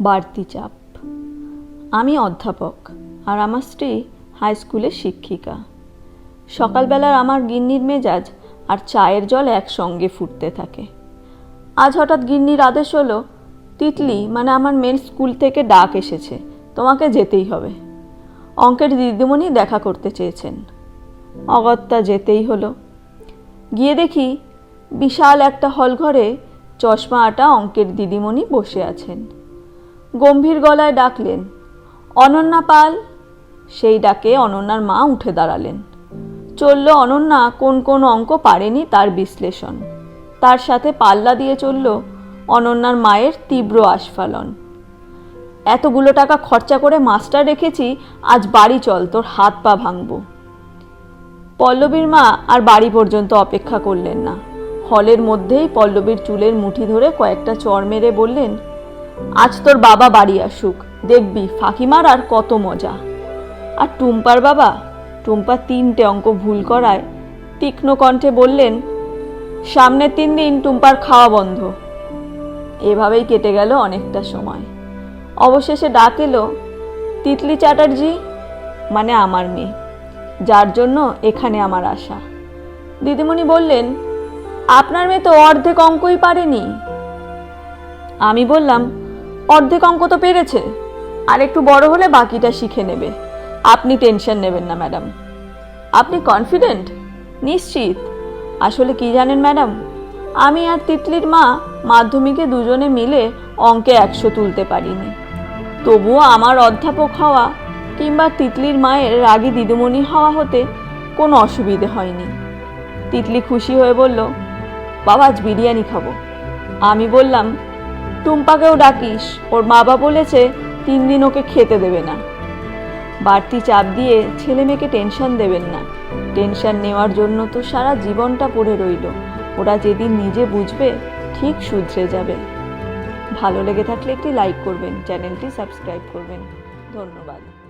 বাড়তি চাপ। আমি অধ্যাপক আর আমার স্ত্রী হাই স্কুলের শিক্ষিকা। সকালবেলার আমার গিন্নির মেজাজ আর চায়ের জল একসঙ্গে ফুটতে থাকে। আজ হঠাৎ গিন্নির আদেশ হলো, তিতলি মানে আমার মেয়ের স্কুল থেকে ডাক এসেছে, তোমাকে যেতেই হবে। অঙ্কের দিদিমণি দেখা করতে চেয়েছেন। অগত্যা যেতেই হলো। গিয়ে দেখি বিশাল একটা হলঘরে চশমা আটা অঙ্কের দিদিমণি বসে আছেন। গম্ভীর গলায় ডাকলেন, অনন্যা পাল। সেই ডাকে অনন্যার মা উঠে দাঁড়ালেন। চলল অনন্যা কোন কোন অঙ্ক পারেনি তার বিশ্লেষণ। তার সাথে পাল্লা দিয়ে চলল অনন্যার মায়ের তীব্র আস্ফালন। এতগুলো টাকা খরচা করে মাস্টার রেখেছি, আজ বাড়ি চল, তোর হাত পা ভাঙবো। পল্লবীর মা আর বাড়ি পর্যন্ত অপেক্ষা করলেন না। হলের মধ্যেই পল্লবীর চুলের মুঠি ধরে কয়েকটা চর মেরে বললেন আজ তোর বাবা বাড়ি আসুক। দেখবি ফাঁকিমার আর কত মজা। আর টুম্পার বাবা, টুম্পা তিনটে অঙ্ক ভুল করায়, তীক্ষ্ণ কণ্ঠে বললেন, সামনের তিন দিন টুম্পার খাওয়া বন্ধ। এভাবেই কেটে গেল অনেকটা সময়। অবশেষে ডাক এলো, তিতলি চ্যাটার্জি মানে আমার মেয়ে, যার জন্য এখানে আমার আশা। দিদিমণি বললেন, আপনার মেয়ে তো অর্ধেক অঙ্কই পারেনি। আমি বললাম অর্ধেক অঙ্ক তো পেরেছে। আর একটু বড় হলে বাকিটা শিখে নেবে। আপনি টেনশন নেবেন না, ম্যাডাম। আপনি কনফিডেন্ট নিশ্চিত। আসলে কি জানেন, ম্যাডাম? আমি আর তিতলির মা মাধ্যমিকে দুজনে মিলে অঙ্কে একশো তুলতে পারিনি। তবুও আমার অধ্যাপক হওয়া কিংবা তিতলির মায়ের রাগী দিদিমণি হওয়া হতে কোনো অসুবিধে হয়নি। তিতলি খুশি হয়ে বলল, বাবা, আজ বিরিয়ানি খাব। আমি বললাম টুম্পাকেও ডাকিস। ওর বাবা বলেছে, তিন দিন ওকে খেতে দেবে না। বাড়তি চাপ দিয়ে ছেলে মেয়েকে টেনশন দেবেন না। টেনশন নেওয়ার জন্য তো সারা জীবনটা পড়ে রইল। ওরা যেদিন নিজে বুঝবে, ঠিক শুধরে যাবে। ভালো লেগে থাকলে একটি লাইক করবেন, চ্যানেলটি সাবস্ক্রাইব করবেন। ধন্যবাদ।